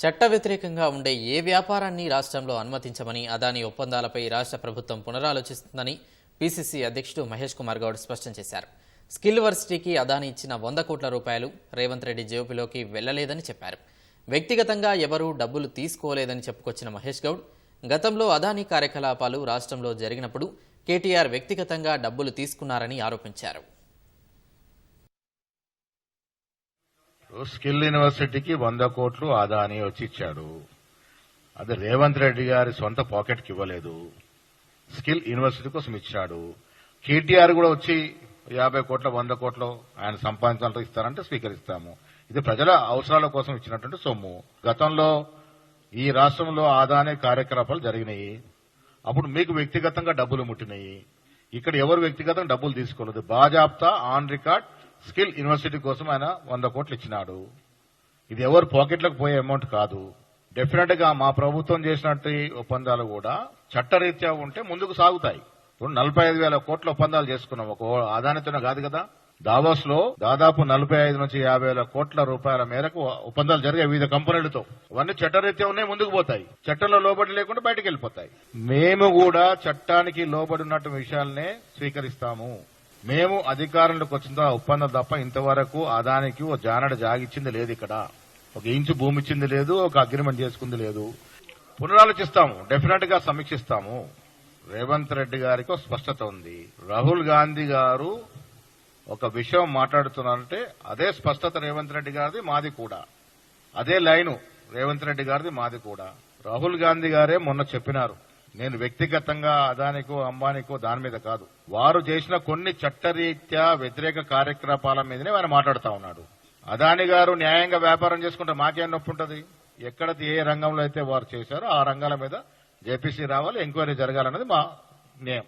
చట్ట వ్యతిరేకంగా ఉండే ఏ వ్యాపారాన్ని రాష్ట్రంలో అనుమతించమని అదాని ఒప్పందాలపై రాష్ట్ర ప్రభుత్వం పునరాలోచిస్తుందని పీసీసీ అధ్యక్షుడు మహేష్ కుమార్ గౌడ్ స్పష్టం చేశారు. స్కిల్ వర్సిటీకి అదాని ఇచ్చిన వంద కోట్ల రూపాయలు రేవంత్ రెడ్డి జేబులోకి వెళ్ళలేదని చెప్పారు. వ్యక్తిగతంగా ఎవరూ డబ్బులు తీసుకోలేదని చెప్పుకొచ్చిన మహేష్ గౌడ్ గతంలో అదాని కార్యకలాపాలు రాష్ట్రంలో జరిగినప్పుడు కేటీఆర్ వ్యక్తిగతంగా డబ్బులు తీసుకున్నారని ఆరోపించారు. స్కిల్ యూనివర్సిటీకి వంద కోట్లు ఆదాని వచ్చి ఇచ్చాడు. అది రేవంత్ రెడ్డి గారి సొంత పాకెట్కి ఇవ్వలేదు. స్కిల్ యూనివర్సిటీ కోసం ఇచ్చాడు. కేటీఆర్ కూడా వచ్చి యాభై కోట్ల వంద కోట్లు ఆయన సంపాదించాలంటే ఇస్తారంటే స్వీకరిస్తాము. ఇది ప్రజల అవసరాల కోసం ఇచ్చినటువంటి సొమ్ము. గతంలో ఈ రాష్ట్రంలో ఆదాని కార్యకలాపాలు జరిగినాయి. అప్పుడు మీకు వ్యక్తిగతంగా డబ్బులు ముట్టినాయి. ఇక్కడ ఎవరు వ్యక్తిగతంగా డబ్బులు తీసుకోలేదు? బాజాప్తా ఆన్ రికార్డ్ స్కిల్ యూనివర్సిటీ కోసం ఆయన వంద కోట్లు ఇచ్చినాడు. ఇది ఎవరు పాకెట్లకు పోయే అమౌంట్ కాదు. డెఫినెట్గా మా ప్రభుత్వం చేసినట్టు ఒప్పందాలు కూడా చట్టరీత్యా ఉంటే ముందుకు సాగుతాయి. ఇప్పుడు నలభై ఐదు వేల కోట్ల ఒప్పందాలు చేసుకున్నాం. ఒక ఆదానితోనే కాదు కదా. దావోస్లో దాదాపు నలభై ఐదు నుంచి యాభై వేల కోట్ల రూపాయల మేరకు ఒప్పందాలు జరిగాయి వివిధ కంపెనీలతో అవన్నీ చట్టరీత్యా ఉన్నాయి ముందుకు పోతాయి. చట్టంలో లోబడి లేకుండా బయటకు వెళ్ళిపోతాయి. మేము కూడా చట్టానికి లోబడి ఉన్నట్టు విషయాలనే స్వీకరిస్తాము. మేము అధికారంలోకి వచ్చిన ఆ ఒప్పందం తప్ప ఇంతవరకు అదానికి ఓ జానడ జాగిచ్చింది లేదు ఇక్కడ. ఒక ఇంచు భూమి ఇచ్చింది లేదు ఒక అగ్రిమెంట్ చేసుకుంది లేదు. పునరాలోచిస్తాము డెఫినెట్గా సమీక్షిస్తాము. రేవంత్ రెడ్డి గారికి ఒక స్పష్టత ఉంది. రాహుల్ గాంధీ గారు ఒక విషయం మాట్లాడుతున్నారంటే అదే స్పష్టత రేవంత్ రెడ్డి గారిది మాది కూడా. అదే లైను రేవంత్ రెడ్డి గారిది మాది కూడా. రాహుల్ గాంధీ గారే మొన్న చెప్పినారు. నేను వ్యక్తిగతంగా అదానికో అంబానికో దాని మీద కాదు. వారు చేసిన కొన్ని చట్టరీత్యా వ్యతిరేక కార్యకలాపాల మీదనే ఆయన మాట్లాడుతా ఉన్నాడు. అదాని గారు న్యాయంగా వ్యాపారం చేసుకుంటే మాకేం నొప్పి ఉంటుంది? ఎక్కడ ఏ రంగంలో అయితే వారు చేశారో ఆ రంగాల మీద జేపీసీ రావాలి ఎంక్వైరీ జరగాలన్నది మా నియమం